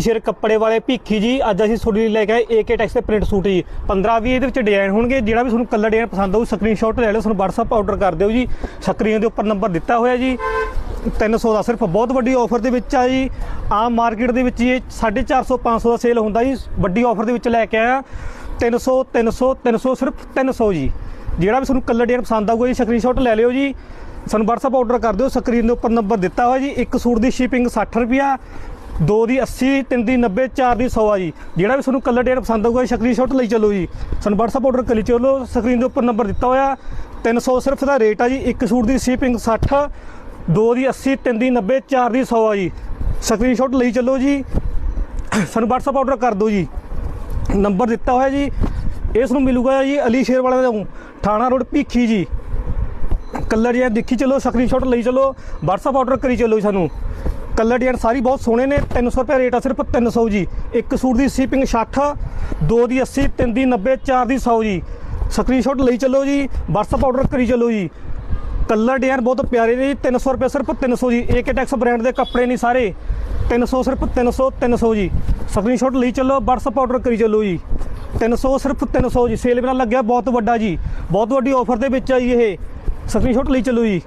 ਪਿਛੇ ਕੱਪੜੇ ਵਾਲੇ ਭੀਖੀ ਜੀ, ਅੱਜ ਅਸੀਂ ਤੁਹਾਡੇ ਲਈ ਲੈ ਕੇ ਆਏ ਏਕੇ ਟੈਕਸ ਦੇ ਪ੍ਰਿੰਟ ਸੂਟ ਜੀ। 15 20 ਇਹਦੇ ਵਿੱਚ ਡਿਜ਼ਾਈਨ ਹੋਣਗੇ, ਜਿਹੜਾ ਵੀ ਤੁਹਾਨੂੰ ਕਲਰ ਡਿਜ਼ਾਈਨ ਪਸੰਦ ਆਊ ਸਕਰੀਨਸ਼ਾਟ ਲੈ ਲਓ, ਤੁਹਾਨੂੰ WhatsApp ਆਰਡਰ ਕਰ ਦਿਓ ਜੀ। ਸਕਰੀਨ ਦੇ ਉੱਪਰ ਨੰਬਰ ਦਿੱਤਾ ਹੋਇਆ ਜੀ। 300 ਦਾ ਸਿਰਫ ਬਹੁਤ ਵੱਡੀ ਆਫਰ ਦੇ ਵਿੱਚ ਆ ਜੀ। ਆਮ ਮਾਰਕੀਟ ਦੇ ਵਿੱਚ ਇਹ 450 500 ਦਾ ਸੇਲ ਹੁੰਦਾ ਜੀ। ਵੱਡੀ ਆਫਰ ਦੇ ਵਿੱਚ ਲੈ ਕੇ ਆਇਆ। 300 300 300 ਸਿਰਫ 300 ਜੀ। ਜਿਹੜਾ ਵੀ ਤੁਹਾਨੂੰ ਕਲਰ ਡਿਜ਼ਾਈਨ ਪਸੰਦ ਆਊਗਾ ਜੀ ਸਕਰੀਨਸ਼ਾਟ ਲੈ ਲਿਓ ਜੀ। ਸਾਨੂੰ WhatsApp ਆਰਡਰ ਕਰ ਦਿਓ। ਸਕਰੀਨ ਦੇ ਉੱਪਰ ਨੰਬਰ ਦਿੱਤਾ ਹੋਇਆ ਜੀ। ਇੱਕ ਸੂਟ ਦੀ ਸ਼ਿਪਿੰਗ 60 ਰੁਪਿਆ ਦੋ ਦੀ 80 ਤਿੰਨ ਦੀ 90 ਚਾਰ ਦੀ 100 ਆ ਜੀ। ਜਿਹੜਾ ਵੀ ਤੁਹਾਨੂੰ ਕਲਰ ਡਿਜ਼ਾਈਨ ਪਸੰਦ ਆਊਗਾ ਸਕਰੀਨਸ਼ਾਟ ਲਈ ਚੱਲੋ ਜੀ। ਸਾਨੂੰ WhatsApp ਆਰਡਰ ਕਰੀ ਚੱਲੋ ਸਕਰੀਨ ਦੇ ਉੱਪਰ ਨੰਬਰ ਦਿੱਤਾ ਹੋਇਆ। 300 ਸਿਰਫ ਦਾ ਰੇਟ ਆ ਜੀ, ਇੱਕ ਸੂਟ ਦੀ ਸ਼ਿਪਿੰਗ 60 ਦੋ ਦੀ 80 ਤਿੰਨ ਦੀ 90 ਚਾਰ ਦੀ 100 ਆ ਜੀ। ਸਕਰੀਨਸ਼ਾਟ ਲਈ ਚੱਲੋ ਜੀ। ਸਾਨੂੰ WhatsApp ਆਰਡਰ ਕਰ ਦਿਓ ਜੀ। ਨੰਬਰ ਦਿੱਤਾ ਹੋਇਆ ਜੀ। ਇਸ ਨੂੰ ਮਿਲੂਗਾ ਜੀ, ਅਲੀ ਸ਼ੇਰ ਵਾਲਾ ਦਾ ਥਾਣਾ ਰੋਡ ਭੀਖੀ ਜੀ। ਕਲਰ ਜਾਂ ਦੇਖੀ ਚਲੋ ਸਕਰੀਨਸ਼ਾਟ ਲਈ ਚਲੋ। WhatsApp ਆਰਡਰ ਕਰੀ ਚਲੋ ਜੀ ਸਾਨੂੰ। ਕਲਰ ਡਿਜ਼ਾਈਨ ਸਾਰੀ ਬਹੁਤ ਸੋਹਣੇ ਨੇ 300 ਰੁਪਏ ਰੇਟ ਆ ਸਿਰਫ 300 ਜੀ। ਇੱਕ ਸੂਟ ਦੀ ਸ਼ਿਪਿੰਗ 60 ਦੋ ਦੀ 80 ਤਿੰਨ ਦੀ 90 ਚਾਰ ਦੀ 100 ਜੀ। ਸਕਰੀਨਸ਼ਾਟ ਲਈ ਚੱਲੋ ਜੀ, WhatsApp ਆਰਡਰ ਕਰੀ ਚੱਲੋ ਜੀ। ਕਲਰ ਡਿਜ਼ਾਈਨ ਬਹੁਤ ਪਿਆਰੇ ਨੇ ਜੀ 300 ਰੁਪਏ ਸਿਰਫ 300 ਜੀ। ਏਕੇ ਟੈਕਸ ਬ੍ਰਾਂਡ ਦੇ ਕੱਪੜੇ ਨਹੀਂ ਸਾਰੇ। 300 ਸਿਰਫ 300 300 ਜੀ। ਸਕਰੀਨਸ਼ਾਟ ਲਈ ਚੱਲੋ, WhatsApp ਆਰਡਰ ਕਰੀ ਚੱਲੋ ਜੀ। 300 ਸਿਰਫ 300 ਜੀ। ਸੇਲ ਬਿਨਾ ਲੱਗਿਆ ਬਹੁਤ ਵੱਡਾ ਜੀ। ਬਹੁਤ ਵੱਡੀ ਆਫਰ ਦੇ ਵਿੱਚ ਆ ਜੀ ਇਹ। ਸਕਰੀਨਸ਼ਾਟ ਲਈ ਚੱਲੋ ਜੀ।